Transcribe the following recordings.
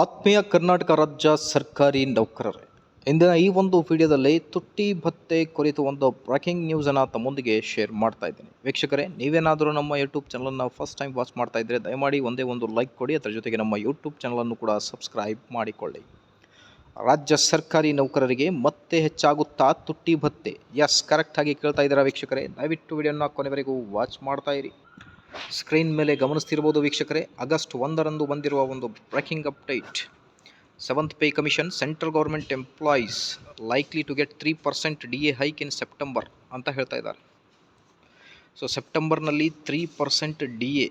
ಆತ್ಮೀಯ ಕರ್ನಾಟಕ ರಾಜ್ಯ ಸರ್ಕಾರಿ ನೌಕರರೇ, ಇಂದಿನ ಈ ಒಂದು ವಿಡಿಯೋದಲ್ಲಿ ತುಟ್ಟಿ ಭತ್ತೆ ಕುರಿತು ಒಂದು ಬ್ರೇಕಿಂಗ್ ನ್ಯೂಸನ್ನು ತಮ್ಮೊಂದಿಗೆ ಶೇರ್ ಮಾಡ್ತಾ ಇದ್ದೀನಿ. ವೀಕ್ಷಕರೇ, ನೀವೇನಾದರೂ ನಮ್ಮ ಯೂಟ್ಯೂಬ್ ಚಾನಲನ್ನು ಫಸ್ಟ್ ಟೈಮ್ ವಾಚ್ ಮಾಡ್ತಾ ಇದ್ದರೆ ದಯಮಾಡಿ ಒಂದೇ ಒಂದು ಲೈಕ್ ಕೊಡಿ, ಅದರ ಜೊತೆಗೆ ನಮ್ಮ ಯೂಟ್ಯೂಬ್ ಚಾನಲನ್ನು ಕೂಡ ಸಬ್ಸ್ಕ್ರೈಬ್ ಮಾಡಿಕೊಳ್ಳಿ. ರಾಜ್ಯ ಸರ್ಕಾರಿ ನೌಕರರಿಗೆ ಮತ್ತೆ ಹೆಚ್ಚಾಗುತ್ತಾ ತುಟ್ಟಿ ಭತ್ತೆ? ಎಸ್ ಕರೆಕ್ಟಾಗಿ ಕೇಳ್ತಾ ಇದ್ದೀರಾ ವೀಕ್ಷಕರೇ, ದಯವಿಟ್ಟು ವಿಡಿಯೋನ ಕೊನೆವರೆಗೂ ವಾಚ್ ಮಾಡ್ತಾ ಇರಿ. ಸ್ಕ್ರೀನ್ ಮೇಲೆ ಗಮನಿಸ್ತಿರ್ಬೋದು ವೀಕ್ಷಕರೇ. ಆಗಸ್ಟ್ ಒಂದರಂದು ಬಂದಿರುವ ಒಂದು breaking update seventh pay commission central government employees likely to get three percent D A hike in September ಅಂತ ಹೇಳ್ತಾ ಇದ್ದಾರೆ. ಸೊ ಸೆಪ್ಟೆಂಬರ್ನಲ್ಲಿ ತ್ರೀ ಪರ್ಸೆಂಟ್ ಡಿ ಎ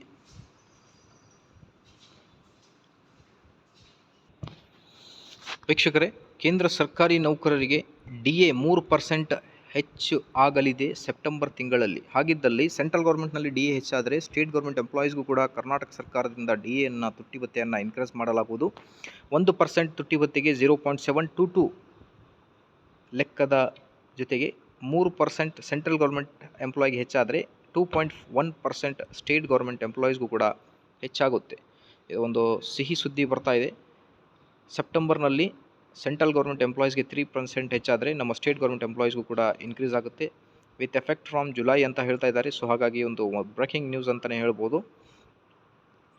ವೀಕ್ಷಕರೇ, ಕೇಂದ್ರ ಸರ್ಕಾರಿ ನೌಕರರಿಗೆ ಡಿ ಎ ಮೂರು ಪರ್ಸೆಂಟ್ ಹೆಚ್ಚು ಆಗಲಿದೆ ಸೆಪ್ಟೆಂಬರ್ ತಿಂಗಳಲ್ಲಿ. ಹಾಗಿದ್ದಲ್ಲಿ ಸೆಂಟ್ರಲ್ ಗೌರ್ಮೆಂಟ್ನಲ್ಲಿ ಡಿ ಎ ಹೆಚ್ಚಾದರೆ ಸ್ಟೇಟ್ ಗೌರ್ಮೆಂಟ್ ಎಂಪ್ಲಾಯೀಸ್ಗೂ ಕೂಡ ಕರ್ನಾಟಕ ಸರ್ಕಾರದಿಂದ ಡಿ ಎನ್ನು ತುಟ್ಟಿ ಭತ್ತೆಯನ್ನು ಇನ್ಕ್ರೀಸ್ ಮಾಡಲಾಗುವುದು. ಒಂದು ಪರ್ಸೆಂಟ್ ತುಟ್ಟಿ ಭತ್ತೆಗೆ zero point seven two two ಲೆಕ್ಕದ ಜೊತೆಗೆ ಮೂರು ಪರ್ಸೆಂಟ್ ಸೆಂಟ್ರಲ್ ಗೌರ್ಮೆಂಟ್ ಎಂಪ್ಲಾಯಿಗೆ ಹೆಚ್ಚಾದರೆ two point one percent state government ಎಂಪ್ಲಾಯೀಸ್ಗೂ ಕೂಡ ಹೆಚ್ಚಾಗುತ್ತೆ. ಇದು ಒಂದು ಸಿಹಿ ಸುದ್ದಿ ಬರ್ತಾ ಇದೆ. ಸೆಪ್ಟೆಂಬರ್ನಲ್ಲಿ ಸೆಂಟ್ರಲ್ ಗೌರ್ಮೆಂಟ್ ಎಂಪ್ಲಾಯೀಸ್ಗೆ ತ್ರೀ ಪರ್ಸೆಂಟ್ ಹೆಚ್ಚಾದರೆ ನಮ್ಮ ಸ್ಟೇಟ್ ಗೌರ್ಮೆಂಟ್ ಎಂಪ್ಲಾಯೀಸ್ಗೂ ಕೂಡ ಇನ್ಕ್ರೀಸ್ ಆಗುತ್ತೆ. ವಿತ್ ಎಫೆಕ್ಟ್ ಫ್ರಾಮ್ ಜುಲೈ ಅಂತ ಹೇಳ್ತಾ ಇದ್ದಾರೆ. ಸೊ ಹಾಗಾಗಿ ಒಂದು ಬ್ರೇಕಿಂಗ್ ನ್ಯೂಸ್ ಅಂತಲೇ ಹೇಳ್ಬೋದು.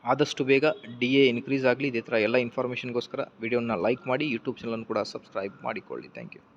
ಆದಷ್ಟು ಬೇಗ ಡಿ ಎ ಇನ್ಕ್ರೀಸ್ ಆಗಲಿ. ಇದೇ ಥರ ಎಲ್ಲ ಇನ್ಫಾರ್ಮೇಷನ್ಗೋಸ್ಕರ ವಿಡಿಯೋನ ಲೈಕ್ ಮಾಡಿ ಯೂಟ್ಯೂಬ್ ಚಾನಲನ್ನು ಕೂಡ ಸಬ್ಸ್ಕ್ರೈಬ್ ಮಾಡಿಕೊಳ್ಳಿ. Thank you